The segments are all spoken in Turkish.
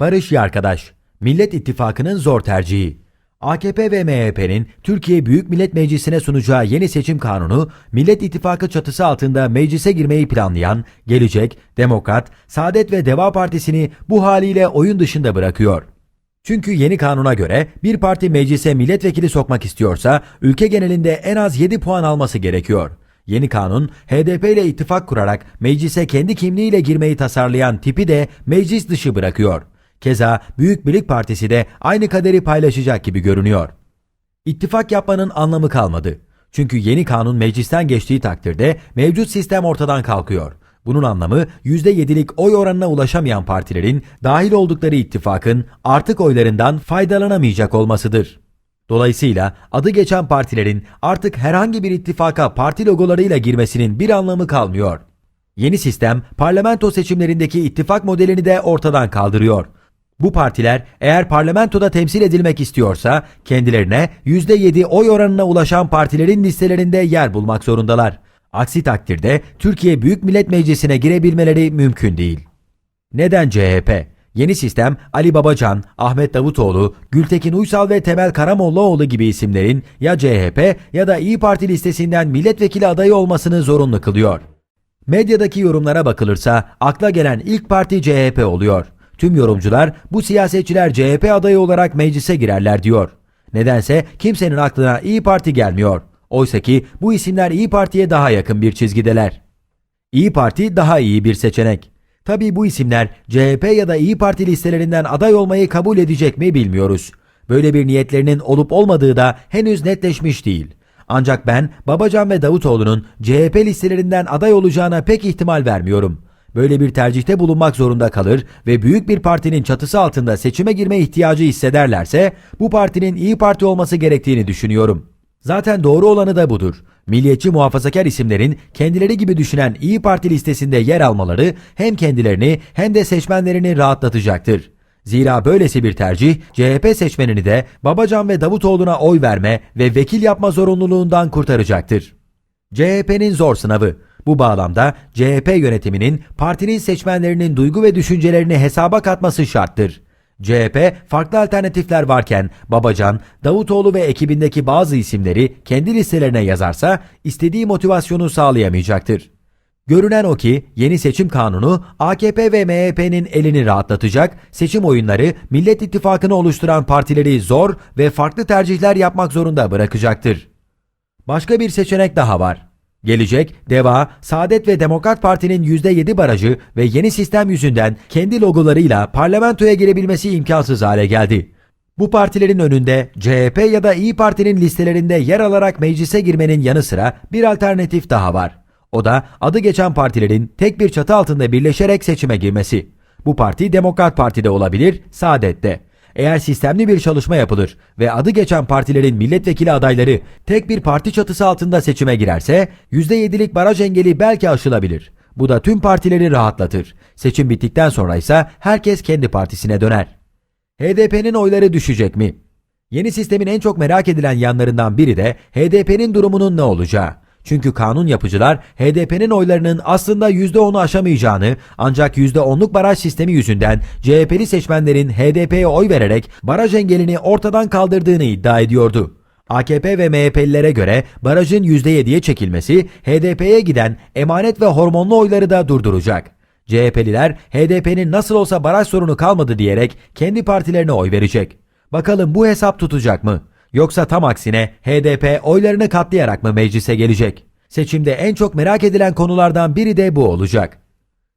Barış Yarkadaş, Millet İttifakı'nın zor tercihi. AKP ve MHP'nin Türkiye Büyük Millet Meclisi'ne sunacağı yeni seçim kanunu, Millet İttifakı çatısı altında meclise girmeyi planlayan Gelecek, Demokrat, Saadet ve Deva Partisi'ni bu haliyle oyun dışında bırakıyor. Çünkü yeni kanuna göre bir parti meclise milletvekili sokmak istiyorsa ülke genelinde en az 7 puan alması gerekiyor. Yeni kanun HDP ile ittifak kurarak meclise kendi kimliğiyle girmeyi tasarlayan tipi de meclis dışı bırakıyor. Keza Büyük Birlik Partisi de aynı kaderi paylaşacak gibi görünüyor. İttifak yapmanın anlamı kalmadı. Çünkü yeni kanun meclisten geçtiği takdirde mevcut sistem ortadan kalkıyor. Bunun anlamı %7'lik oy oranına ulaşamayan partilerin dahil oldukları ittifakın artık oylarından faydalanamayacak olmasıdır. Dolayısıyla adı geçen partilerin artık herhangi bir ittifaka parti logolarıyla girmesinin bir anlamı kalmıyor. Yeni sistem parlamento seçimlerindeki ittifak modelini de ortadan kaldırıyor. Bu partiler eğer parlamentoda temsil edilmek istiyorsa kendilerine %7 oy oranına ulaşan partilerin listelerinde yer bulmak zorundalar. Aksi takdirde Türkiye Büyük Millet Meclisi'ne girebilmeleri mümkün değil. Neden CHP? Yeni sistem Ali Babacan, Ahmet Davutoğlu, Gültekin Uysal ve Temel Karamollaoğlu gibi isimlerin ya CHP ya da İyi Parti listesinden milletvekili adayı olmasını zorunlu kılıyor. Medyadaki yorumlara bakılırsa akla gelen ilk parti CHP oluyor. Tüm yorumcular bu siyasetçiler CHP adayı olarak meclise girerler diyor. Nedense kimsenin aklına İyi Parti gelmiyor. Oysa ki bu isimler İyi Parti'ye daha yakın bir çizgideler. İyi Parti daha iyi bir seçenek. Tabii bu isimler CHP ya da İyi Parti listelerinden aday olmayı kabul edecek mi bilmiyoruz. Böyle bir niyetlerinin olup olmadığı da henüz netleşmiş değil. Ancak ben Babacan ve Davutoğlu'nun CHP listelerinden aday olacağına pek ihtimal vermiyorum. Böyle bir tercihte bulunmak zorunda kalır ve büyük bir partinin çatısı altında seçime girme ihtiyacı hissederlerse bu partinin İyi Parti olması gerektiğini düşünüyorum. Zaten doğru olanı da budur. Milliyetçi muhafazakar isimlerin kendileri gibi düşünen İyi Parti listesinde yer almaları hem kendilerini hem de seçmenlerini rahatlatacaktır. Zira böylesi bir tercih CHP seçmenini de Babacan ve Davutoğlu'na oy verme ve vekil yapma zorunluluğundan kurtaracaktır. CHP'nin zor sınavı. Bu bağlamda CHP yönetiminin partinin seçmenlerinin duygu ve düşüncelerini hesaba katması şarttır. CHP farklı alternatifler varken Babacan, Davutoğlu ve ekibindeki bazı isimleri kendi listelerine yazarsa istediği motivasyonu sağlayamayacaktır. Görünen o ki yeni seçim kanunu AKP ve MHP'nin elini rahatlatacak, seçim oyunları Millet İttifakı'nı oluşturan partileri zor ve farklı tercihler yapmak zorunda bırakacaktır. Başka bir seçenek daha var. Gelecek, Deva, Saadet ve Demokrat Parti'nin %7 barajı ve yeni sistem yüzünden kendi logolarıyla parlamentoya girebilmesi imkansız hale geldi. Bu partilerin önünde CHP ya da İyi Parti'nin listelerinde yer alarak meclise girmenin yanı sıra bir alternatif daha var. O da adı geçen partilerin tek bir çatı altında birleşerek seçime girmesi. Bu parti Demokrat Parti'de olabilir, Saadet'te. Eğer sistemli bir çalışma yapılır ve adı geçen partilerin milletvekili adayları tek bir parti çatısı altında seçime girerse %7'lik baraj engeli belki aşılabilir. Bu da tüm partileri rahatlatır. Seçim bittikten sonra ise herkes kendi partisine döner. HDP'nin oyları düşecek mi? Yeni sistemin en çok merak edilen yanlarından biri de HDP'nin durumunun ne olacağı. Çünkü kanun yapıcılar HDP'nin oylarının aslında %10'u aşamayacağını ancak %10'luk baraj sistemi yüzünden CHP'li seçmenlerin HDP'ye oy vererek baraj engelini ortadan kaldırdığını iddia ediyordu. AKP ve MHP'lilere göre barajın %7'ye çekilmesi HDP'ye giden emanet ve hormonlu oyları da durduracak. CHP'liler HDP'nin nasıl olsa baraj sorunu kalmadı diyerek kendi partilerine oy verecek. Bakalım bu hesap tutacak mı? Yoksa tam aksine HDP oylarını katlayarak mı meclise gelecek? Seçimde en çok merak edilen konulardan biri de bu olacak.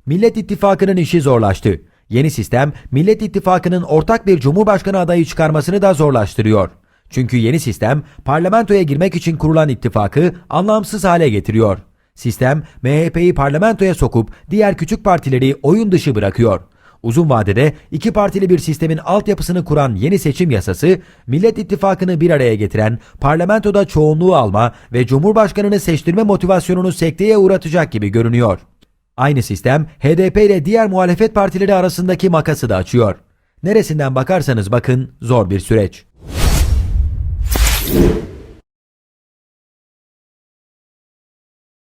Millet İttifakı'nın işi zorlaştı. Yeni sistem Millet İttifakı'nın ortak bir cumhurbaşkanı adayı çıkarmasını da zorlaştırıyor. Çünkü yeni sistem parlamentoya girmek için kurulan ittifakı anlamsız hale getiriyor. Sistem MHP'yi parlamentoya sokup diğer küçük partileri oyun dışı bırakıyor. Uzun vadede iki partili bir sistemin altyapısını kuran yeni seçim yasası, Millet İttifakı'nı bir araya getiren, parlamentoda çoğunluğu alma ve Cumhurbaşkanını seçtirme motivasyonunu sekteye uğratacak gibi görünüyor. Aynı sistem HDP ile diğer muhalefet partileri arasındaki makası da açıyor. Neresinden bakarsanız bakın zor bir süreç.